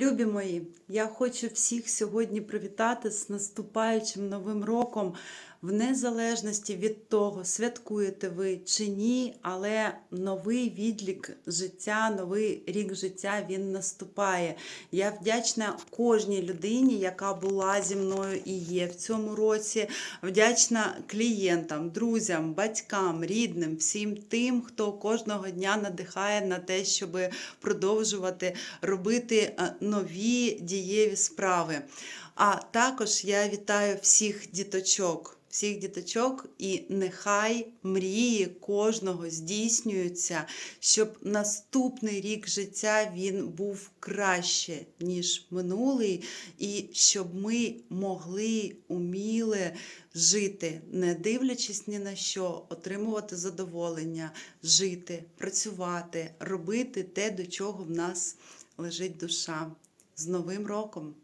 Любі мої, я хочу всіх сьогодні привітати з наступаючим новим роком, в незалежності від того, святкуєте ви чи ні, але новий відлік життя, новий рік життя він наступає. Я вдячна кожній людині, яка була зі мною і є в цьому році. Вдячна клієнтам, друзям, батькам, рідним, всім тим, хто кожного дня надихає на те, щоб продовжувати робити е, нові дієві справи. А також я вітаю всіх діточок. Всіх діточок, і нехай мрії кожного здійснюються, щоб наступний рік життя він був краще, ніж минулий, і щоб ми могли уміли жити, не дивлячись ні на що, отримувати задоволення, жити, працювати, робити те, до чого в нас лежить душа. З Новим роком!